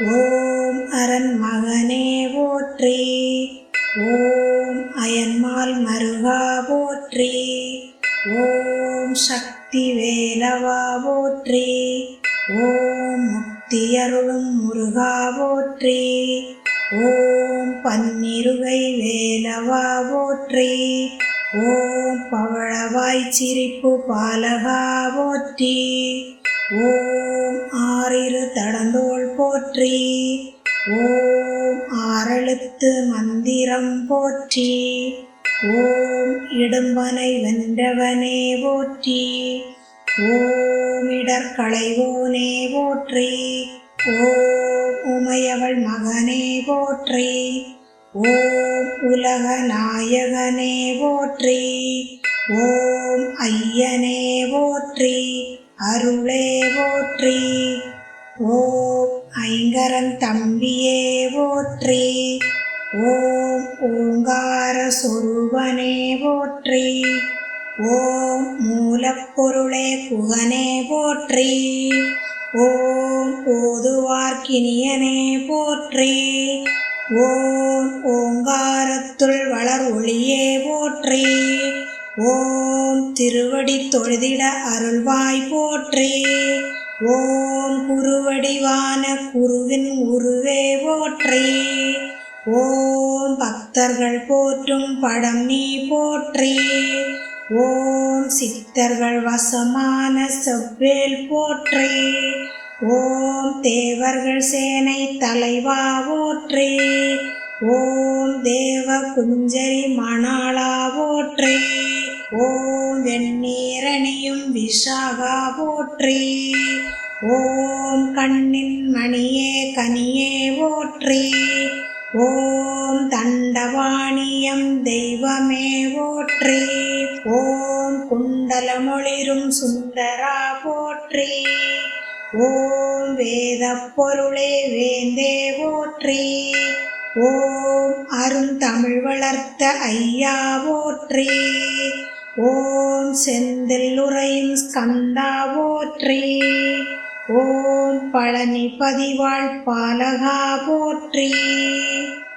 ஓம் அரண் மகனே போற்றி. ஓம் அயன்மால் மருகா போற்றி. ஓம் சக்தி வேலவா போற்றி. ஓம் முக்தியருளும் முருகா போற்றி. ஓம் பன்னிருகை வேலவா போற்றி. ஓம் பவழவாய் சிரிப்பு பாலகா போற்றி. ஓம் ஆறிரு தடந்தோள் போற்றி. ஓம் ஆறெழுத்து மந்திரம் போற்றி. ஓம் இடும்பனை வென்றவனே போற்றி. ஓம் இடர்களைவோனே போற்றி. ஓம் உமையவள் மகனே போற்றி. ஓம் உலக நாயகனே போற்றி. ஓம் ஐயனே போற்றி. அருளே போற்றி. ஓம் ஐங்கரன் தம்பியே போற்றி. ஓம் ஓங்கார சொருவனே போற்றி. ஓம் மூலப்பொருளே குகனே போற்றி. ஓம் ஓதுவார்க்கினியனே போற்றி. ஓம் ஓங்காரத்துள் வளர் ஒளியே போற்றி. ஓம் திருவடி தொழுதிட அருள்வாய் போற்றே. ஓம் குருவடிவான குருவின் உருவே போற்றே. ஓம் பக்தர்கள் போற்றும் படம் நீ போற்றே. ஓம் சித்தர்கள் வசமான செவ்வேல் போற்றே. ஓம் தேவர்கள் சேனை தலைவா போற்றே. ஓம் தேவ குஞ்சரி மணாளா போற்றே. ஓம் வெண்ணீரணியும் விஷாகா போற்றி. ஓம் கண்ணின் மணியே கனியே போற்றி. ஓம் தண்டவாணியம் தெய்வமே போற்றி. ஓம் குண்டலமொளிரும் சுந்தரா போற்றி. ஓம் வேத பொருளே வேந்தே போற்றி. ஓம் அருந்தமிழ் வளர்த்த ஐயா போற்றி. ஓம் செந்தில் உரையும் ஸ்கந்தா போற்றி. ஓம் பழனி பதிவாழ் பாலகா போற்றி.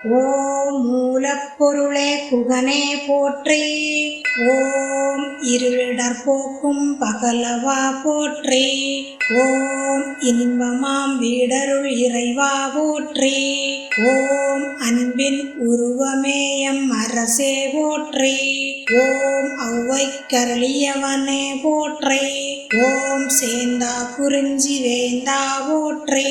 ஓம் மூலப்பொருளே குகனே போற்றி. ஓம் இருளிடர் போக்கும் பகலவா போற்றி. ஓம் இன்பமாம் வீடருள் இறைவா போற்றி. ஓம் அன்பின் உருவமேயம் அரசே போற்றி. ஓம் ஔவை கரளியவனே போற்றி. ஓம் சேந்தா குறிஞ்சி வேந்தா போற்றி.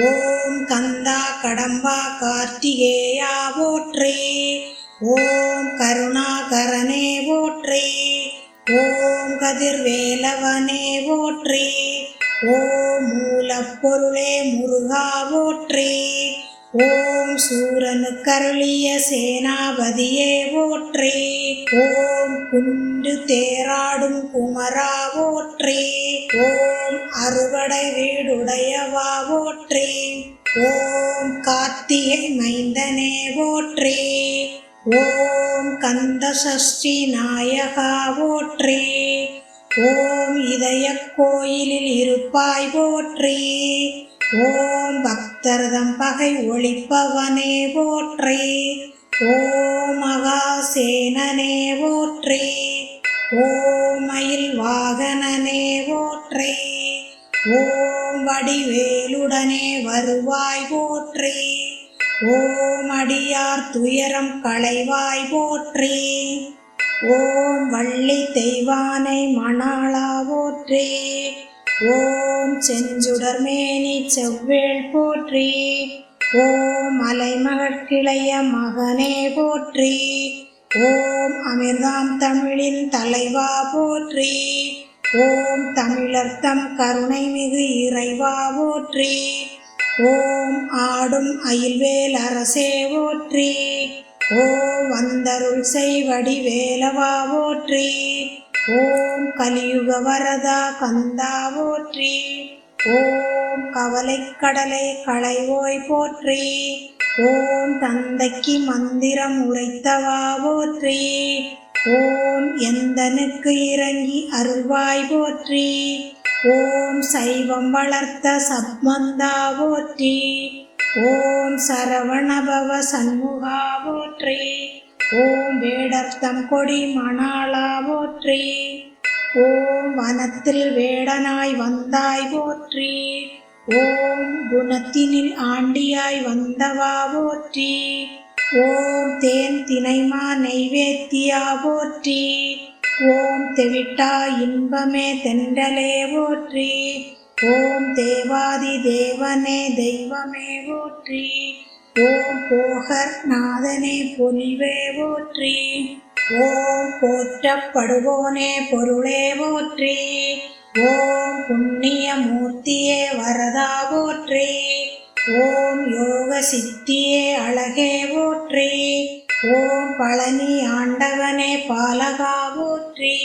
ஓம் கந்தா கடம்பா கார்த்திகேயா போற்றி. ஓம் கருணாகரனே போற்றி. ஓம் கதிர்வேலவனே போற்றி. ஓம் மூலப்பொருளே முருகா போற்றி. ஓம் சூரனுக்கருளிய சேனாபதியே போற்றி. ஓம் குண்டு தேராடும் குமரா போற்றி. ஓம் அறுவடை வீடுடையவா போற்றி. ஓம் கார்த்திகை மைந்தனே போற்றி. ஓம் கந்த சஷ்டி நாயகா போற்றி. ஓம் இதய கோயிலில் இருப்பாய் போற்றே. ஓம் பக்த தருதம் பகை ஒழிப்பவனே போற்றே. ஓ மகாசேனனே போற்றே. ஓம் மயில் வாகனனே போற்றே. ஓம் வடிவேலுடனே வருவாய் போற்றே. ஓம் அடியார் துயரம் களைவாய் போற்றே. ஓம் வள்ளி தெய்வானை மணாளா போற்றே. ஓம் செஞ்சுடர்மேனி செவ்வேள் போற்றி. ஓம் அலைமகட்கிளைய மகனே போற்றி. ஓம் அமிர்தாம் தமிழின் தலைவா போற்றி. ஓம் தமிழர்த்தம் கருணை மிகு இறைவா போற்றி. ஓம் ஆடும் அயில்வேல் அரசே போற்றி. ஓ வந்தருள் செய்வடி வேலவா போற்றி. ஓம் கலியுக வரதா கந்தா போற்றி. ஓம் கவலைக்கடலை களைவோய் போற்றி. ஓம் தந்தைக்கு மந்திரம் உரைத்தவா போற்றி. ஓம் எந்தனுக்கு இறங்கி அருள்வாய் போற்றி. ஓம் சைவம் வளர்த்த சப்மந்தா போற்றி. ஓம் சரவணபவ சண்முகா போற்றி. ஓம் வேடர்த்தம் கொடி மணாளா போற்றி. ஓம் வனத்தில் வேடனாய் வந்தாய் போற்றி. ஓம் குணத்தினில் ஆண்டியாய் வந்தவா போற்றி. ஓம் தேன் தினைமா நெய்வேத்தியா போற்றி. ஓம் தெவிட்டா இன்பமே தென்றலே போற்றி. ஓம் தேவாதி தேவனே தெய்வமே போற்றி. ஓம் போகர் நாதனே பொலிவே போற்றி. ஓம் போற்றப்படுவோனே பொருளே போற்றி. ஓம் புண்ணிய மூர்த்தியே வரதா போற்றி. ஓம் யோக சித்தியே அழகே போற்றி. ஓம் பழனி ஆண்டவனே பாலகா போற்றி.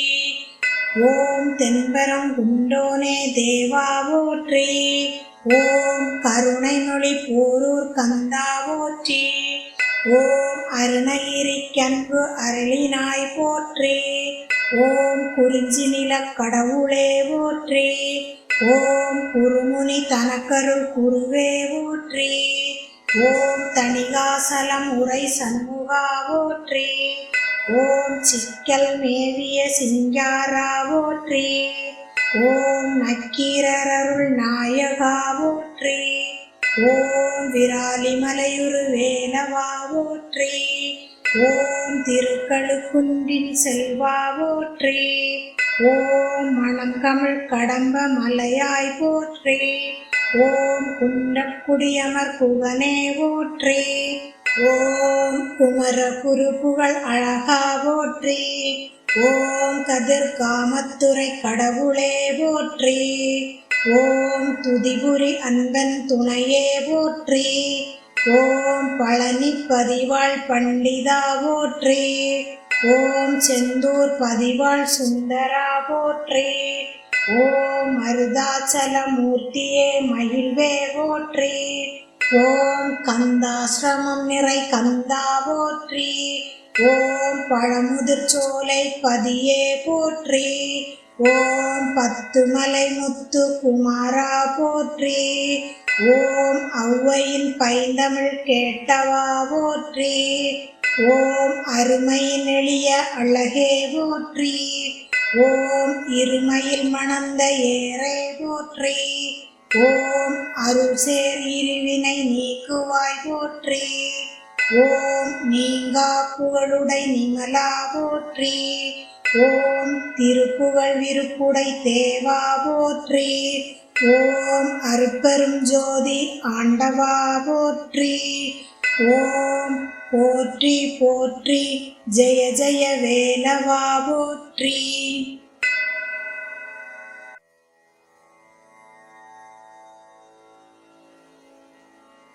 ஓம் தென்பரம் குண்டோனே தேவா போற்றி. ஓம் கருணை மொழி போரூர் கந்தாவோற்றி ஓம் அருணகிரி கன்பு அருளினாய் போற்றி. ஓம் குறிஞ்சி நில கடவுளே போற்றி. ஓம் குருமுனி தனக்கருள் குருவே போற்றி. ஓம் தணிகாசலம் உரை சண்முகா போற்றி. ஓம் சிக்கல் மேவிய சிங்காரா போற்றி. ஓம் நக்கீரருள் நாயகா போற்றி. ஓம் விராலிமலையுரு வேலவா போற்றி. ஓம் திருக்கழுக்குன்றின் செல்வா போற்றி. ஓம் மணங்கமிழ் கடம்ப மலையாய் போற்றி. ஓம் குண்டக்குடியமர் புகனே போற்றி. ஓம் குமர குருப்புகள் அழகா போற்றி. ஓம் கதிர் காமத்துறை கடவுளே போற்றி. ஓம் துதிபுரி அன்பன் துணையே போற்றி. ஓம் பழனி பதிவாள் பண்டிதா போற்றி. ஓம் செந்தூர் பதிவாள் சுந்தரா போற்றி. ஓம் மருதாச்சலமூர்த்தியே மகிழ்வே போற்றி. ஓம் கந்தாசிரமம் நிறை கந்தா போற்றி. ஓம் பழமுதிர் சோலை பதியே போற்றி. ஓம் பத்து மலை முத்து குமாரா போற்றி. ஓம் ஔவையின் பைந்தமிழ் கேட்டவா போற்றி. ஓம் அருமையின் எளிய அழகே போற்றி. ஓம் இருமையில் மணந்த ஏரே போற்றி. ஓம் அருள் சேர் இருவினை நீக்குவாய் போற்றி. ஓம் நீங்கா புகழுடை நிமலா போற்றி. ஓம் திருப்புகழ் விருப்புடை தேவா போற்றி. ஓம் அருப்பெரும் ஜோதி ஆண்டவா போற்றி. ஓம் போற்றி போற்றி ஜெய ஜெய வேலவா போற்றி.